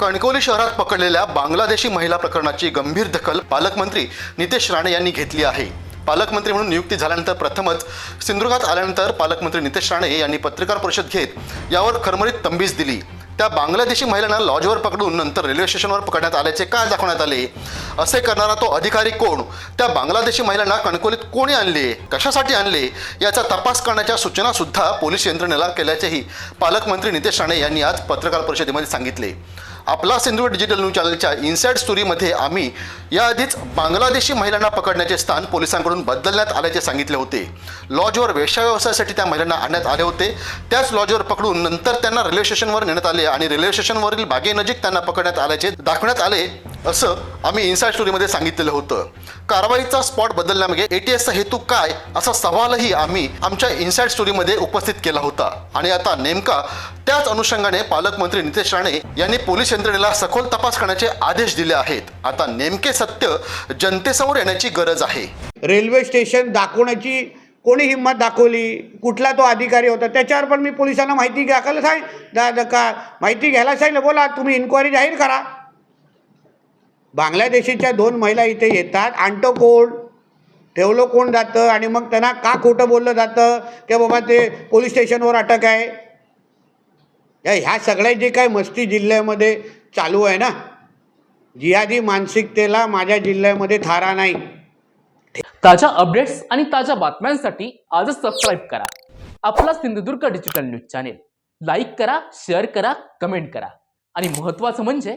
कणकवली शहरात पकडलेल्या बांगलादेशी महिला प्रकरणाची गंभीर दखल पालकमंत्री नितेश राणे यांनी घेतली आहे. पालकमंत्री म्हणून नियुक्ती झाल्यानंतर प्रथमच सिंधुदुर्गात आल्यानंतर पालकमंत्री नितेश राणे यांनी पत्रकार परिषद घेत यावर खरमरीत तंबीज दिली. त्या बांगलादेशी महिलांना लॉजवर पकडून नंतर रेल्वे स्टेशनवर पकडण्यात आल्याचे काय दाखवण्यात आले? असे करणारा तो अधिकारी कोण? त्या बांगलादेशी महिलांना कणकोलीत कोणी आणले? कशासाठी आणले? याचा तपास करण्याच्या सूचना सुद्धा पोलीस यंत्रणेला केल्याचेही पालकमंत्री नितेश राणे यांनी आज पत्रकार परिषदेमध्ये सांगितले. आपला सिंधुदुर्ग डिजिटल न्यूज चॅनलच्या इन्साइड स्टोरीमध्ये आम्ही याआधीच बांगलादेशी महिलांना पकडण्याचे स्थान पोलिसांकडून बदलण्यात आल्याचे सांगितले होते. लॉजवर वेश्या व्यवसायासाठी त्या महिलांना आणण्यात आले होते. त्याच लॉजवर पकडून नंतर त्यांना रेल्वे स्टेशनवर नेण्यात आले आणि रेल्वे स्टेशनवरील बागेनजीक त्यांना पकडण्यात आल्याचे दाखवण्यात आले. असं आम्ही इन्साईड स्टोरीमध्ये सांगितलेलं होतं. कारवाईचा स्पॉट बदलण्यामागे एटीएसचा हेतू काय असा सवालही आम्ही आमच्या इन्साईड स्टोरीमध्ये उपस्थित केला होता. आणि आता नेमका त्याच अनुषंगाने पालकमंत्री नितेश राणे यांनी पोलीस यंत्रणेला सखोल तपास करण्याचे आदेश दिले आहेत. आता नेमके सत्य जनतेसमोर येण्याची गरज आहे. रेल्वे स्टेशन दाखवण्याची कोणी हिंमत दाखवली? कुठला तो अधिकारी होता? त्याच्यावर पण मी पोलिसांना माहिती घ्यायला सांग दा- का माहिती घ्यायला सांगितलं. बोला तुम्ही इन्क्वायरी जाहीर करा. बांगलादेशीच्या दोन महिला इथे येतात. आणतो कोण ठेवलं कोण जातं? आणि मग त्यांना का खोटं बोललं जातं? की बाबा ते पोलीस स्टेशनवर अटक आहे? या ह्या सगळ्या जे काय मस्ती जिल्ह्यामध्ये चालू आहे ना? जियादी मानसिकतेला माझ्या जिल्ह्यामध्ये थारा नाही. ताज्या अपडेट्स आणि ताज्या बातम्यांसाठी आजच सबस्क्राईब करा. आपला Sindhudurg digital news channel like करा शेअर करा कमेंट करा. आणि महत्त्वाचं म्हणजे